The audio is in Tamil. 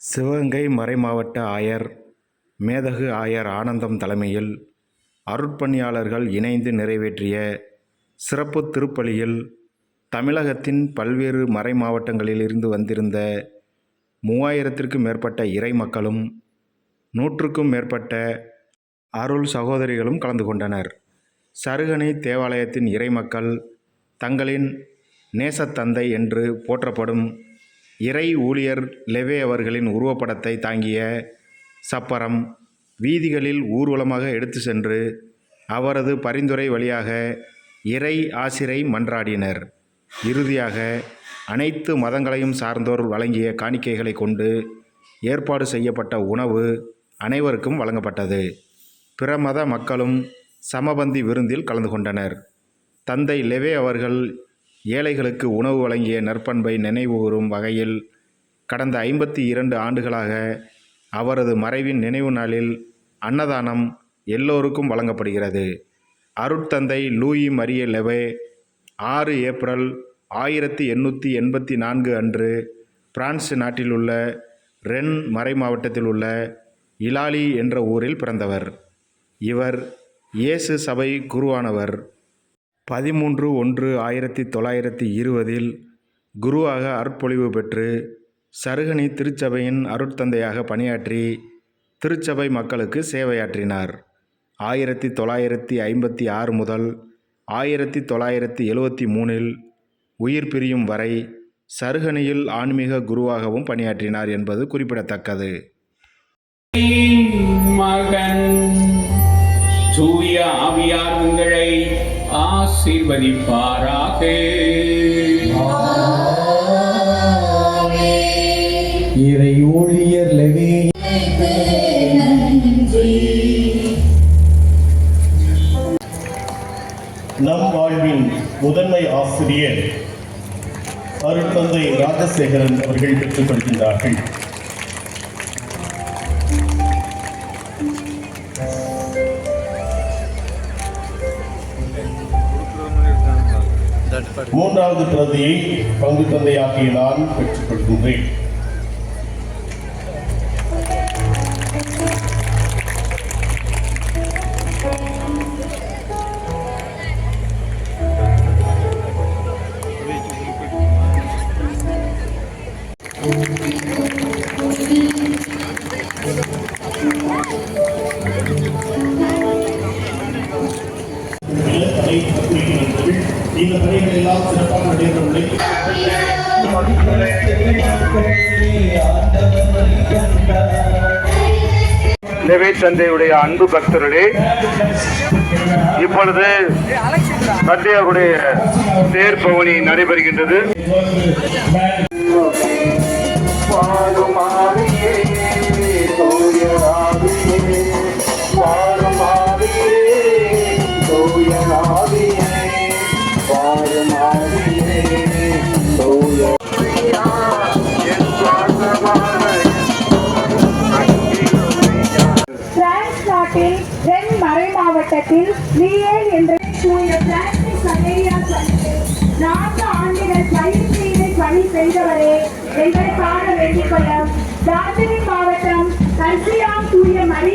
சிவகங்கை மறைமாவட்ட ஆயர் மேதகு ஆயர் ஆனந்தம் தலைமையில் அருட்பணியாளர்கள் இணைந்து நிறைவேற்றிய சிறப்பு திருப்பலியில் தமிழகத்தின் பல்வேறு மறைமாவட்டங்களில் இருந்து வந்திருந்த மூவாயிரத்திற்கும் மேற்பட்ட இறை மக்களும் நூற்றுக்கும் மேற்பட்ட அருள் சகோதரிகளும் கலந்து கொண்டனர். சருகனை தேவாலயத்தின் இறைமக்கள் தங்களின் நேசத்தந்தை என்று போற்றப்படும் இறை ஊழியர் லெவே அவர்களின் உருவப்படத்தை தாங்கிய சப்பரம் வீதிகளில் ஊர்வலமாக எடுத்து சென்று அவரது பரிந்துரை வழியாக இறை ஆசிரை மன்றாடினர். இறுதியாக அனைத்து மதங்களையும் சார்ந்தோர் வழங்கிய காணிக்கைகளை கொண்டு ஏற்பாடு செய்யப்பட்ட உணவு அனைவருக்கும் வழங்கப்பட்டது. பிற மத மக்களும் சமபந்தி விருந்தில் கலந்து கொண்டனர். தந்தை லெவே அவர்கள் ஏழைகளுக்கு உணவு வழங்கிய நற்பண்பை நினைவுகூரும் வகையில் கடந்த ஐம்பத்தி இரண்டு ஆண்டுகளாக அவரது மறைவின் நினைவு நாளில் அன்னதானம் எல்லோருக்கும் வழங்கப்படுகிறது. அருட்தந்தை லூயி மரிய லெவே ஆறு ஏப்ரல் ஆயிரத்தி எண்ணூற்றி எண்பத்தி நான்கு அன்று பிரான்ஸ் நாட்டிலுள்ள ரென் மறை மாவட்டத்தில் உள்ள இலாலி என்ற ஊரில் பிறந்தவர். இவர் இயேசு சபை குருவானவர். பதிமூன்று ஒன்று ஆயிரத்தி தொள்ளாயிரத்தி இருபதில் குருவாக அருட்பொழிவு பெற்று சருகணி திருச்சபையின் அருட்தந்தையாக பணியாற்றி திருச்சபை மக்களுக்கு சேவையாற்றினார். ஆயிரத்தி தொள்ளாயிரத்தி ஐம்பத்தி ஆறு முதல் ஆயிரத்தி தொள்ளாயிரத்தி எழுவத்தி மூணில் உயிர் பிரியும் வரை சருகணியில் ஆன்மீக குருவாகவும் பணியாற்றினார் என்பது குறிப்பிடத்தக்கது. மகன் தூய ஆவியார் உங்களை ஆசீர்வதிப்பாராக. இறை ஊழியர் லெவே. நம் வாழ்வின் முதன்மை ஆசிரியர் அருட்தந்தை ராஜசேகரன் அவர்கள் பெற்றுக்கொள்கின்றார்கள் மூன்றாவது பிரதியை பங்கு தந்தையாகிய நான் பெற்றுக்கொள்கின்றேன். you லெவே தந்தையுடைய அன்பு பக்தர்களே இப்பொழுது தந்தையாருடைய தேர் பவனி நடைபெறுகின்றது. மாவட்டத்தில் லியேல் என்ற தூய பிரான்சிஸ் சவேரியா நான்கு ஆண்டுகள் பயிற்சியினை பணி செய்தவரே எங்களை காண வேண்டிக் கொள்ள. டார்ஜிலிங் மாவட்டம் கர்சியாம் தூய மரி